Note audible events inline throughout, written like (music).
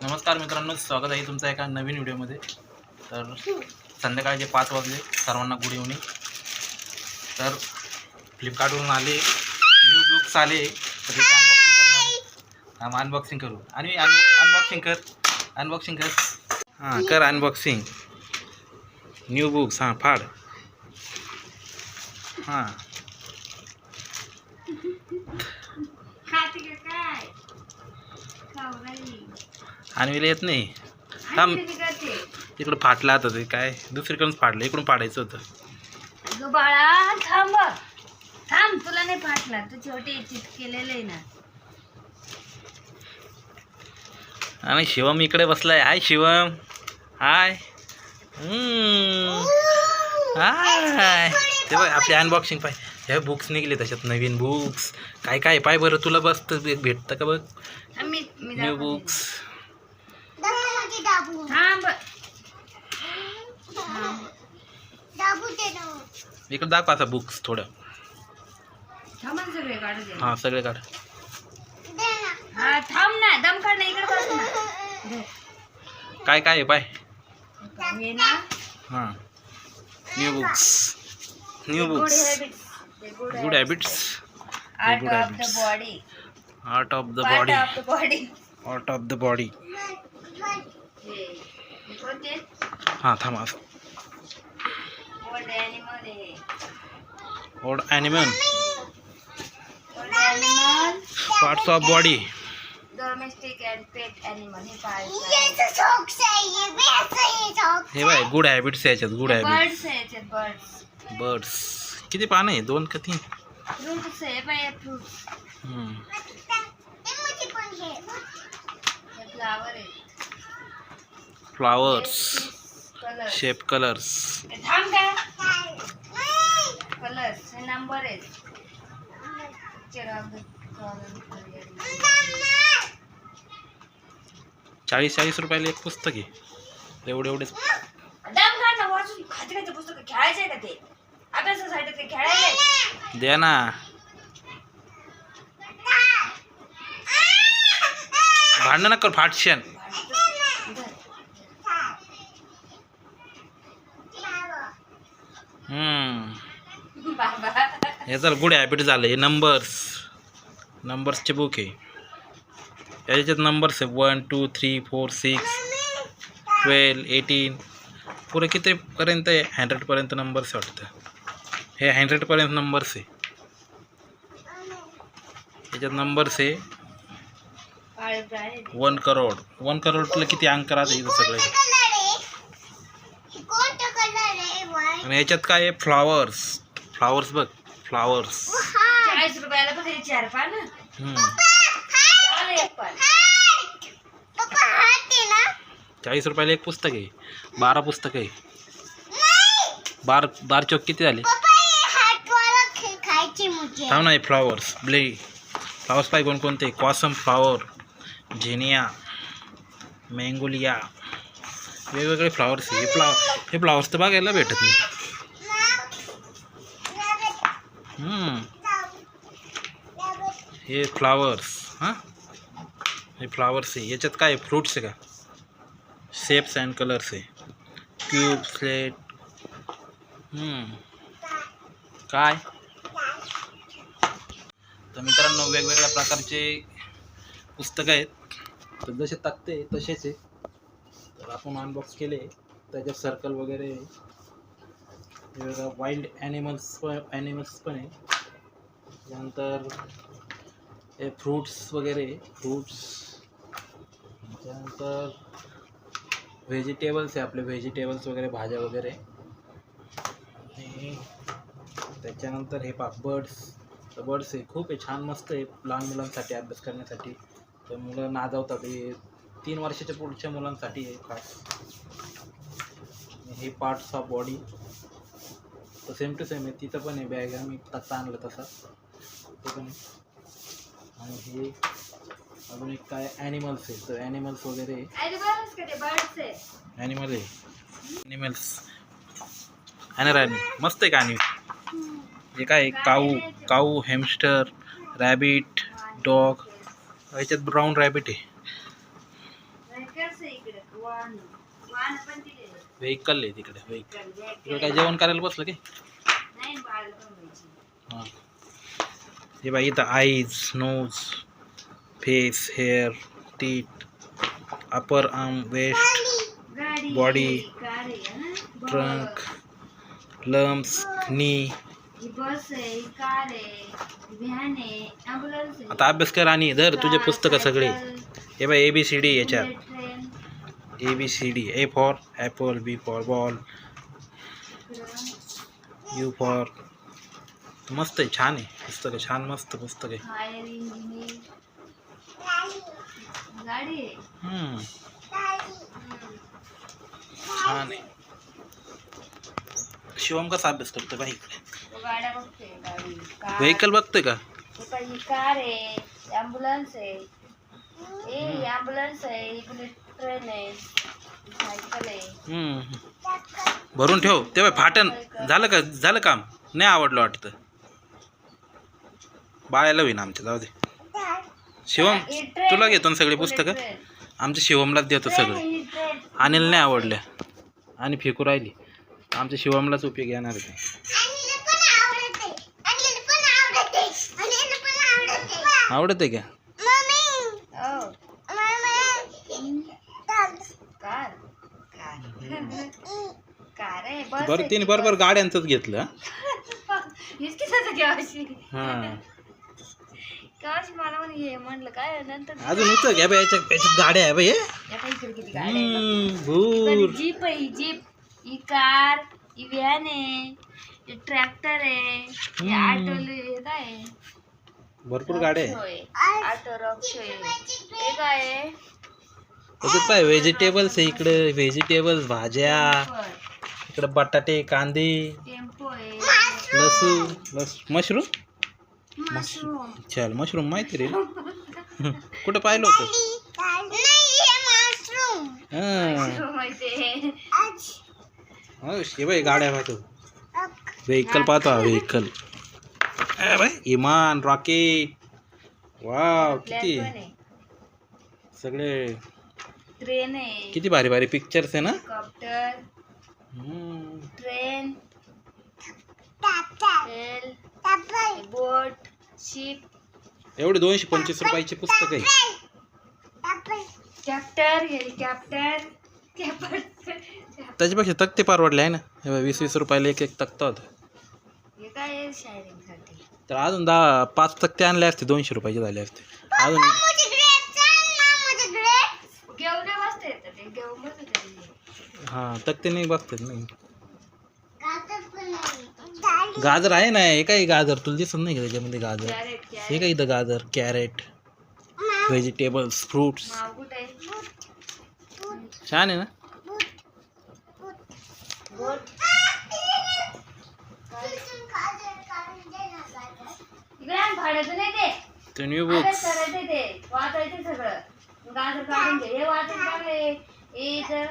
नमस्कार मित्रांनो स्वागत आहे तुमचं एका नवीन व्हिडिओमध्ये. तर संध्याकाळचे पाच वाजले सर्वांना गुड इव्हनिंग तर फ्लिपकार्टवरून आले न्यू बुक्स आले तर त्याची अनबॉक्सिंग करणार हां अनबॉक्सिंग करू. आणि अनबॉक्सिंग कर अनबॉक्सिंग कर. हां कर अनबॉक्सिंग न्यू बुक्स हां फाड. हां. (laughs) काय. आणवीला येत नाही. थांब. इकडं फाटलं आता ते काय दुसरीकडून फाडलं इकडून फाडायचं होतं. बाळा थांब. थांब तुला नाही फाटला. तू छोटे केलेलं आहे ना. आणि शिवम इकडे बसलाय. हाय शिवम. हाय. हम्म. हाय. ते बघ आपली अनबॉक्सिंग पाय. ह्या बुक्स निघले त्याच्यात नवीन बुक्स काय काय पाय बरं तुला बसत भेटतं का बघ? थांब, मी इकडे दाखव आता बुक्स थोडं. थांब ना सगळे काढू दे. हां सगळे काढ. हा थांब ना दम काढ ना इकडे बस ना. काय काय आहे पाय? ना. हां. New books new good books habits good habits art good of the habits. Body art of the part body of the body art of the body हां थांब असं ओल्ड ॲनिमल आहे old animal old animal parts of body domestic and pet animal हे पाळतात हे by good habits याच्यात good habit birds आहे याच्यात बर्ड्स बर्ड्स किती पानं आहे दोन का तीन फ्रुट्स आहे बाय फ्रुट्स हम्म. हे? फ्लावर आहे फ्लावर्स शेप कलर्स नंबर. चाळीस चाळीस रुपयाला एक पुस्तक आहे. एवढे एवढेच. द्या ना. भांडण करू, फाटशन हम्म बाबा हे तर गुड हॅबिट झालं. हे नंबर्स नंबर्सचे बुक आहे. याच्यात नंबर्स आहे. One two three four six twelve eighteen पुरे कितीपर्यंत आहे? हंड्रेडपर्यंत नंबर्स वाटतं. हे हंड्रेडपर्यंत नंबर्स आहे. याच्यात नंबर्स आहे. वन करोड वन करोडला किती अंक राहते इथं सगळे? आणि याच्यात काय आहे? फ्लॉवर्स फ्लॉवर्स बघ. फ्लॉवर्स चाळीस रुपयाला हे चार पान. एक पान चाळीस रुपयाला एक पुस्तक आहे. बारा पुस्तक आहे. बार बार चौक किती झाले? थांब ना फ्लॉवर्स ब्ले फ्लॉवर्स पाहिजे कोणकोणते? कॉसम फ्लॉवर झेनिया मँगोलिया वेगवेगळे फ्लॉवर्स आहे. हे फ्लाव हे फ्लॉवर्स तर बघायला भेटत नाही. हे फ्लावर्स हां? हे फ्लावर्स आहे. याच्यात काय फ्रूट्स आहे का? शेप्स अँड कलर्स आहे. क्यूब स्लेट काय? तर मित्रांनो वेगवेगळ्या प्रकारचे पुस्तकं आहेत. तर जसे तक्ते तसेच आहे. तर आपण अनबॉक्स केले. त्याच्यात सर्कल वगैरे वेगवेगळ्या वाईल्ड ॲनिमल्स पण ॲनिमल्स पण आहे. त्यानंतर हे फ्रूट्स वगैरे फ्रूट्स त्यानंतर व्हेजिटेबल्स आहे आपले. व्हेजिटेबल्स वगैरे भाज्या वगैरे. आणि त्याच्यानंतर हे पा बर्ड्स तर बर्ड्स आहे खूप आहे. छान मस्त आहे. लहान मुलांसाठी अभ्यास करण्यासाठी. तर मुलं नाजावतात. हे तीन वर्षाच्या पुढच्या मुलांसाठी आहे खास हे पार्ट्स ऑफ बॉडी तर सेम टू सेम आहे तिथं पण आहे. बॅग मी तसा आणलं तसा. ते पण आणि हे अजून एक काय? ॲनिमल्स आहे. तर ॲनिमल्स वगैरे ॲनिमल आहे? ॲनिमल्स ॲनर मस्त आहे का आणि? हे काय? Cow cow hamster rabbit dog याच्यात ब्राऊन रॅबिट आहे वाहन वाहन पण दिले व्हेकल आहे तिकडे व्हेकल तिकडे काय जेवण करायला बसलं की? हां. हे बाई इथं eyes nose face hair teeth upper arm waist ना? ट्रंक लम्स नी आता अभ्यास कर आणि धर तुझे पुस्तकं सगळे. हे बाई ए बी सी डी याच्यात. A B C D A for apple B for ball U for मस्त आहे छान आहे. पुस्तकं छान मस्त पुस्तक आहे. आहे. हम्म, हम्म. छान आहे. शिवम कसा अभ्यास करतो बाई तो कार. व्हेकल बघतोय का? हे कार आहे? ॲम्ब्युलन्स आहे. ए ही ॲम्ब्युलन्स आहे. बुलेट ट्रेन आहे सायकल आहे हम्म. भरून ठेव. तेव्हा फाटन. झालं का झालं काम? नाही आवडलं वाटतं. बाळायला होईन आमच्या जाऊ दे. शिवम ही ट्रेन तुला घेतो ना सगळी बुलेट पुस्तकं? ट्रेन. आमच्या शिवमलाच देतो ट्रेन सगळे. ही ट्रेन. अनिल नाही आवडल्या. आणि फेकू राहिली. आमच्या शिवमलाच उपयोग येणार आहे. आवडत. आहे का हो. कार (laughs) बस बरं आहे. तिने बरोबर गाड्यांचंच घेतलं हा. (laughs) हीच की सध्या केव्हाशी हा केव्हाशी मला म्हणे हे म्हणलं काय नंतर अजून घ्या बाई याच्या याच्यात गाड्या आहे बाई हे. या काही इकडे किती गाड्या आहे बघ. हम्म, पण भूर जीप आहे ही जीप ही कार ही व्हॅन आहे ट्रॅक्टर आहे हे हम्म. ऑटो हे काय आहे? भरपूर गाड्या आहे ऑटो रॉक्सो आहे हे काय आहे त्याच्यात पाय व्हेजिटेबल्स आहे इकडे व्हेजिटेबल्स भाज्या इकडे बटाटे कांदे लसूण लस मशरूम? मशरूम. चल मशरूम माहिती रे कुठं पाहिलं होतं? हा. मशरूम. आहे बाई गाड्या पाहतो. व्हेकल पाहतो हा व्हेकल इमान रॉकेट वाव किती? सगळे ट्रेन आहे. किती भारी भारी पिक्चर्स आहे ना? हम्म. Train rail boat ship. एवढे दोनशे पंचवीस रुपयाची पुस्तक आहे. ट्रॅक्टर हेलिकॉप्टर त्याच्यापेक्षा तक्ते परवडले आहे ना? हे बघ, वीस वीस रुपयाला एक एक तक्ता होता. हे काय आहे शायरिंगसाठी तर अजून दहा पाच तक्ते आणले असते दोनशे रुपयाचे झाले असते. अजून हाँ तक्ते नाही बघतात नाही। गाजर आहे ना हे काय गाजर तुला दिसत नाही का त्याच्यामध्ये गाजर। कॅरेट हे काय इथं गाजर कॅरेट व्हेजिटेबल्स फ्रुट्स छान आहे ना ते न्यू बुक्स वाचायचं सगळं। गाजर काढून घे हे वाचायचं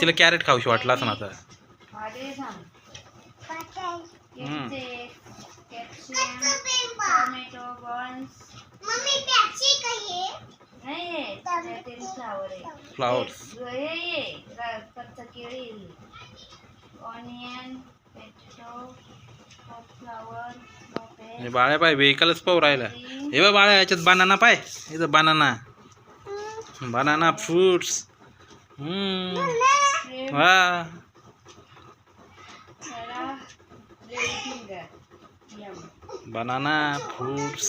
तिला कॅरेट खाऊशी वाटलं असं आता. नाही आहे. फ्लावर आहे. फ्लावर्स हे ये कच्चा केळी ऑनियन पॅटेटो फ्लावर बाळ्या पाय व्हेकलच पाहू राहिला. हे बघ बाळ्या याच्यात बनाना पाय. इथं banana banana fruits banana fruits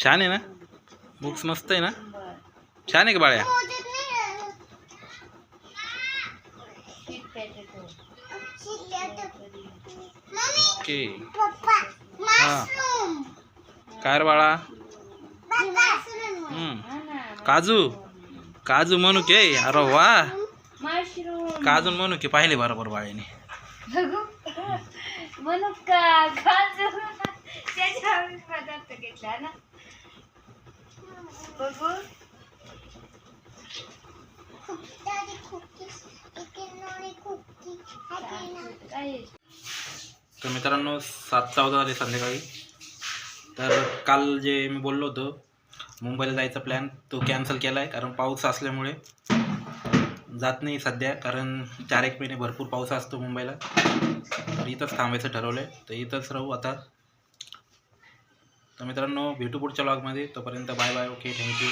छान आहे ना बुक्स मस्त आहे ना छान बाळ्या ओके हा. काय रे बाळा? हम्म. काजू. काजू म्हणू के. अरे वा. मशरूम काजू म्हणू की. पाहिले बरोबर बाळेने. बघू. म्हणू का? काजू. त्याच्या पदार्थ घेतला ना. बघू. काय आहे? तर मित्रांनो सात चौदा झाले संध्याकाळी. तर काल जे मी बोललो होतो मुंबईला जायचा प्लॅन तो कॅन्सल केला आहे कारण पाऊस असल्यामुळे जात नाही सध्या कारण चार एक महिने भरपूर पाऊस असतो मुंबईला. तर इथंच थांबायचं ठरवलं आहे तर इथंच राहू आता. तर मित्रांनो भेटू पुढच्या ब्लॉगमध्ये तोपर्यंत बाय बाय ओके थँक्यू